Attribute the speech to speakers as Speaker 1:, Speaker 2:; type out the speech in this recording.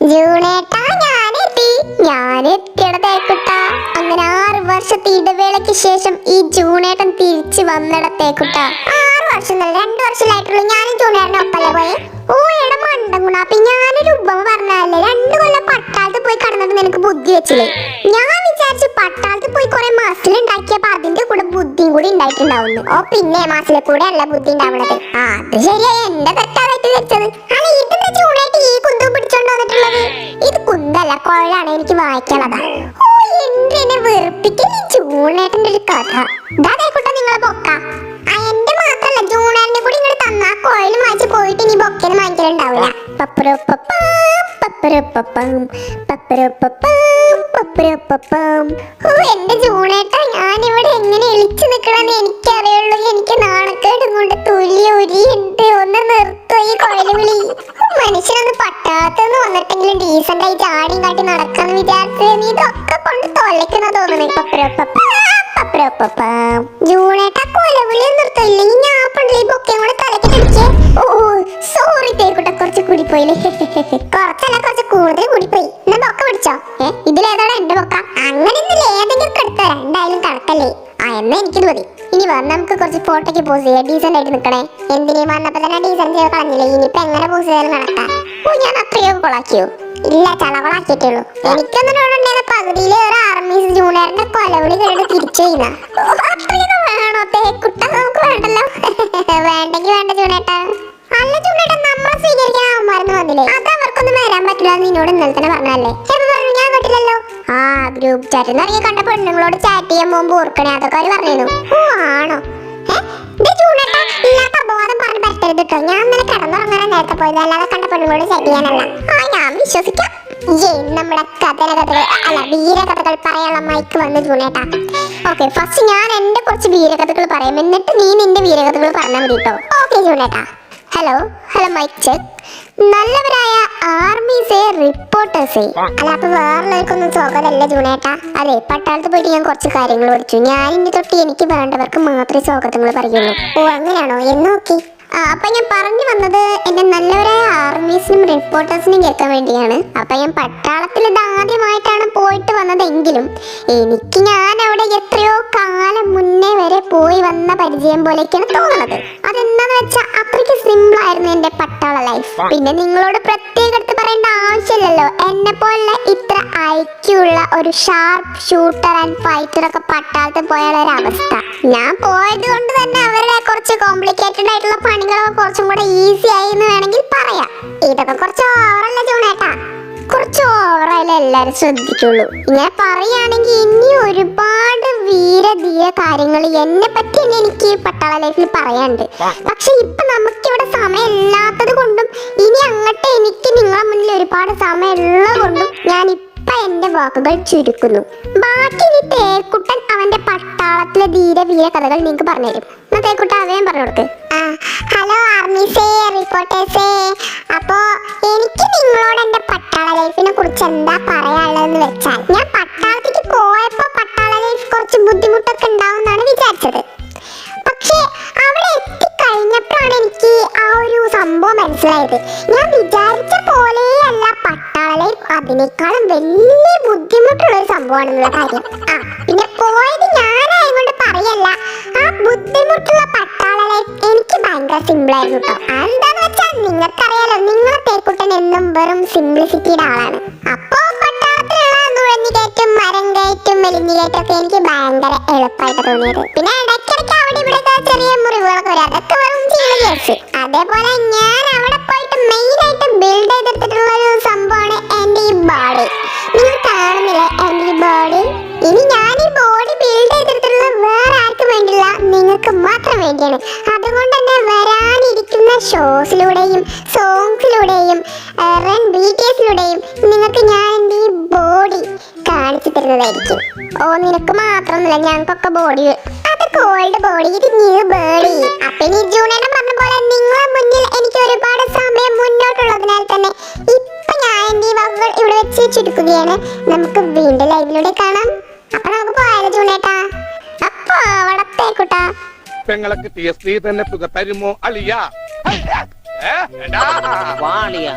Speaker 1: ജൂണേട്ടാ ഞാനെത്തി. ഞാനെത്തിയുടെ തേക്കുട്ട. അങ്ങനെ ആറ് വർഷത്തെ ഇടവേളയ്ക്ക് ശേഷം ഈ ജൂണേട്ടൻ തിരിച്ചു വന്നിട തേക്കുട്ട. ആറ് വർഷം എന്നല്ല രണ്ടു വർഷമായിട്ടുള്ളൂ ഞാനും ജൂണേട്ടനും ഒപ്പല്ലേ പോയെ? ഓ എടാ മണ്ടം ഗുണ. അപ്പൊ ഞാനൊരു ഉപമ പറഞ്ഞല്ലേ രണ്ടു കൊല്ലം പട്ടാളത്ത് പോയി കടന്നിട്ട് നിനക്ക് ബുദ്ധി വെച്ചില്ലേ? ഞാൻ വിചാരിച്ചു പട്ടാളത്ത് പോയി കുറെ മസിൽ ഉണ്ടാക്കിയപ്പോ അതിന്റെ കൂടെ ബുദ്ധിയും കൂടി ഉണ്ടായിട്ടുണ്ടാവുന്നു. ഓ പിന്നെ മസിലെ കൂടെ അല്ല ബുദ്ധി ഉണ്ടാവണത് ആ അത് ശരിയാ. എന്റെ തെറ്റാതായിട്ട് എനിക്ക് വായിക്കാനുള്ളതാ. ഓ എന്തിനെ വെറുപ്പിക്കൽ ഈ ജൂണേട്ടന്റെ ഒരു കഥ. ഇതായിക്കോട്ടെ നിങ്ങളെ ബൊക്ക. ആ എന്റെ മാത്രല്ല ജൂണേട്ടനെ കൂടി ഇങ്ങോട്ട് തന്നാ. കോയിലും മാറ്റി പോയിട്ട് ഇനി ബൊക്കേന്ന് വാങ്ങിക്കലുണ്ടാവില്ല പപ്പരോ പപ്പരൊപ്പപ്പം പപ്പരോ പപ്പരൊപ്പപ്പം ഓ എന്റെ ജൂണേട്ട ഞാനിവിടെ എങ്ങനെ ഇളിച്ചു നിൽക്കണമെന്ന് എനിക്കറിയുള്ളൂ. എനിക്ക് നാണക്കേടും കൊണ്ട് തുല്യ ഉരിയുണ്ട്. ഒന്ന് നിർത്തോ ഈ കൊയൽ വിളി മനുഷ്യനൊന്ന് പട്ടാത്തെന്ന് വന്നിട്ടെങ്കിലും ഡീസന്റ് ആയി ചാടിയും കാട്ടി നടക്കാന്ന് വിചാരിച്ച്. നീ ഇതൊക്കെ കൊണ്ട് തൊലയ്ക്കുന്ന തോന്നുന്നു ജൂണേട്ട കൊലവിളി നിർത്തോ. ഇല്ലെങ്കിൽ ഞാൻ പണ്ടില്ല ഈ ബൊക്കെ കൂടെ പിടിച്ചേ. ഓ സോറി തേക്കൂട്ടെ കുറച്ച് കൂടിപ്പോയില്ലേ. കുറച്ചല്ല കുറച്ച് കൂടുതൽ കൂടിപ്പോയി. എനിക്കിത് മതി. ഇനി വാ നമുക്ക് കുറച്ച് ഫോട്ടോയ്ക്ക് പോസ് ചെയ്യാം. ഡീസന്റ് ആയിട്ട് നിൽക്കണേ എന്തിനും വന്നപ്പോ തന്നെ ഡീസന്റ് ചെയ്ത് കളഞ്ഞില്ലേ? ഇനിയിപ്പോൾ എങ്ങനെ പോസ് ചെയ്താലും നടക്കാം. ഓ ഞാൻ അത്രയോ കൊളാക്കിയോ? ഇല്ല ചളകളാക്കിയിട്ടുള്ളൂ എനിക്കൊന്നും ഉണ്ടായിരുന്ന പകുതിയിൽ ഒരു ആർമീസ് ജൂനിയറിന്റെ കൊലവിളി കേട്ട് തിരിച്ചു ചെയ്യുന്ന അത്രയൊക്കെ വേണോ? തേക്കുട്ട നമുക്ക് വേണ്ടല്ലോ. വേണ്ടെങ്കിൽ വേണ്ട ജൂനേട്ടാ അല്ല ജൂനേട്ടാ നമ്മളെ സ്വീകരിക്കാൻ അവന്മാരെന്ന് വന്നില്ലേ? അത് അവർക്കൊന്നും വരാൻ പറ്റില്ല നിന്നോട് ഇന്നലെ തന്നെ പറഞ്ഞല്ലേ ഗ്രൂപ്പ് ചാറ്റ് ഇറങ്ങി കണ്ട പെണ്ണുങ്ങളോട് ചാറ്റ് ചെയ്യാൻ പോകുമ്പോൾ ഓർക്കണേ അതൊക്കെ അവർ പറഞ്ഞു ഓ ആണോ? ബോധം പറ്റരുത് ഞാൻ ഇന്നലെ നേരത്തെ കണ്ട പെണ്ണുങ്ങളോട് ചാറ്റ് ചെയ്യാനല്ല. ആ ഞാൻ വിശ്വസിക്കാം. നമ്മുടെ വീരകഥകൾ മൈക്ക് ഫസ്റ്റ് ഞാൻ എന്റെ കുറച്ച് വീരകഥകൾ പറയാം. എന്നിട്ട് നീ നിന്റെ വീരകഥകൾ പറഞ്ഞാൽ മതി കേട്ടോ ഓക്കെ ജൂനേട്ടാ ഹലോ ഹലോ മൈക്ക് ചെക്ക് നല്ലവരായ ആർമീസെ റിപ്പോർട്ടേഴ്സെ അല്ല അപ്പൊ വേറുള്ളവർക്കൊന്നും സ്വാഗതമല്ല ജൂനേട്ടാ. അതെ പട്ടാളത്ത് പോയിട്ട് ഞാൻ കുറച്ച് കാര്യങ്ങൾ പഠിച്ചു. ഞാൻ ഇനി തൊട്ട് എനിക്ക് വേണ്ടവർക്ക് മാത്രമേ സ്വാഗതങ്ങൾ പറയുള്ളൂ. ഓ അങ്ങനെയാണോ? എന്ന് നോക്കി. ആ അപ്പൊ ഞാൻ പറഞ്ഞു വന്നത് എന്റെ നല്ലവരായ ആർമീസിനും റിപ്പോർട്ടേഴ്സിനും കേൾക്കാൻ വേണ്ടിയാണ്. അപ്പൊ ഞാൻ പട്ടാളത്തിൽ ഇത് ആദ്യമായിട്ടാണ് പോയിട്ട് വന്നതെങ്കിലും എനിക്ക് ഞാൻ അവിടെ എത്രയോ കാലം മുന്നേ വരെ പോയി വന്ന പരിചയം പോലെയൊക്കെയാണ് തോന്നുന്നത്. ആയിരുന്നു എന്റെ പട്ടാള ലൈഫ് പിന്നെ നിങ്ങളോട് പ്രത്യേക എടുത്ത് പറയേണ്ട ആവശ്യമില്ലല്ലോ. എന്നെ പോലെ ഇത്ര ഐക്യുള്ള ഒരു ഷാർപ്പ് ഷൂട്ടർ ആൻഡ് ഫൈറ്റർ ഒക്കെ പട്ടാളത്തിൽ പോയുള്ള ഒരു അവസ്ഥ. ഞാൻ പോയത് കൊണ്ട് തന്നെ അവരുടെ കുറച്ച് കോംപ്ലിക്കേറ്റഡ് ആയിട്ടുള്ള പണികളൊക്കെ കുറച്ചും കൂടെ ഈസി ആയി എന്ന് വേണമെങ്കിൽ പറയാം. ഇതൊക്കെ കുറച്ച് ഓവറല്ല ജൂണേട്ടാ? കുറച്ച് ഓവറായാലും എല്ലാരും ശ്രദ്ധിക്കുള്ളൂ. ഞാൻ പറയുകയാണെങ്കിൽ ഇനി ഒരുപാട് വീരധീര കാര്യങ്ങൾ എന്നെ പറ്റി തന്നെ എനിക്ക് പട്ടാള ലൈഫിൽ പറയാനുണ്ട്. പക്ഷെ ഇപ്പൊ നമുക്കിവിടെ സമയമില്ലാത്തത് കൊണ്ടും ഇനി അങ്ങോട്ട് എനിക്ക് നിങ്ങളെ മുന്നിൽ ഒരുപാട് സമയമുള്ളത് കൊണ്ടും ഞാൻ ഇപ്പൊ എന്റെ വാക്കുകൾ ചുരുക്കുന്നു. ബാക്കി ഇനി തേക്കുട്ടൻ അവന്റെ പട്ടാളത്തിലെ ധീര വീര കഥകൾ നിങ്ങൾക്ക് പറഞ്ഞുതരും. എന്നാ തേക്കുട്ട അവയും പറഞ്ഞു കൊടുക്ക്. ഹലോ ആർമീസേ ബുദ്ധിമുട്ടൊക്കെ ഉണ്ടാവുമെന്നാണ് വിചാരിച്ചത്. പക്ഷേ അവിടെ എത്തിക്കഴിഞ്ഞപ്പോഴാണ് എനിക്ക് ആ ഒരു സംഭവം മനസ്സിലായത്. ഞാൻ വിചാരിച്ച പോലെയല്ല പട്ടാള അതിനേക്കാളും വലിയ ബുദ്ധിമുട്ടുള്ള ഒരു സംഭവമാണെന്നുള്ള കാര്യം. ആ പിന്നെ പോയത് ഞാനായതുകൊണ്ട് പറയല്ല. ആ ബുദ്ധിമുട്ടുള്ള പട്ടാള എനിക്ക് ഭയങ്കര സിമ്പിൾ ആയിരുന്നു കേട്ടോ എന്താന്ന് വെച്ചാൽ നിങ്ങൾക്കറിയാലോ നിങ്ങളെ തേക്കുട്ടൻ എന്നും വെറും സിംപ്ലിസിറ്റിയുടെ ആളാണ്. അപ്പോ പട്ടാളത്തിലുള്ള നുഴഞ്ഞു കയറ്റം മരം കയറ്റും മെലിഞ്ഞു കയറ്റും ഒക്കെ എനിക്ക് ഭയങ്കര എളുപ്പമായിട്ട് തോന്നിയത്. പിന്നെ ഇടയ്ക്കിടയ്ക്ക് അവിടെ ഇവിടെ ചെറിയ മുറിവുകളൊക്കെ വരും. അതൊക്കെ വെറും കേസ് അതേപോലെ ഞാൻ അവിടെ പോയിട്ട് മെയിൻ ആയിട്ട് ബിൽഡ് ചെയ്തിട്ടുള്ള ഒരു സംഭവമാണ് എന്റെ ഈ ബോഡി നിങ്ങൾ കാണുന്നില്ല എന്റെ ഈ ബോഡി ഇനി ഞാൻ ഈ ബോഡി ബിൽഡ് ചെയ്തിട്ടുള്ള വേറെ ആർക്കും വേണ്ടില്ല നിങ്ങൾക്ക് മാത്രം വേണ്ടിയാണ്. അതുകൊണ്ട് തന്നെ വരാനിരിക്കുന്ന ഷോസിലൂടെയും സോങ്സിലൂടെയും റൺ ബീറ്റേഴ്സിലൂടെയും നിങ്ങൾക്ക് ഞാൻ എന്റെ ഈ ബോഡി കാണിച്ചു ഓ നിനക്ക് മാത്രമൊന്നുമില്ല. ഞങ്ങൾക്കൊക്കെ ബോഡി അതൊക്കെ കോൾഡ് ബോഡി ഇത് ന്യൂ ബോഡി അപ്പൊ ഇനി ജൂണേട്ടൻ പറഞ്ഞ പോലെ നിങ്ങളെ മുന്നിൽ എനിക്ക് ഒരുപാട് സമയം മുന്നോട്ടുള്ളതിനാൽ തന്നെ ഇപ്പൊ ഞാൻ എന്റെ ഈ വാക്കുകൾ ഇവിടെ വെച്ച് ചുരുക്കുകയാണ്. നമുക്ക് വീണ്ടും ലൈവിലൂടെ കാണാം. അപ്പൊ നമുക്ക് പോയാലോ ജൂണേട്ടാ അപ്പൊ അവിടത്തേക്കുട്ടാ
Speaker 2: പെങ്ങളെ കിട്ടിയ സ്ത്രീ തന്നെ തുക തരുമോ അളിയ.
Speaker 3: വാളിയ.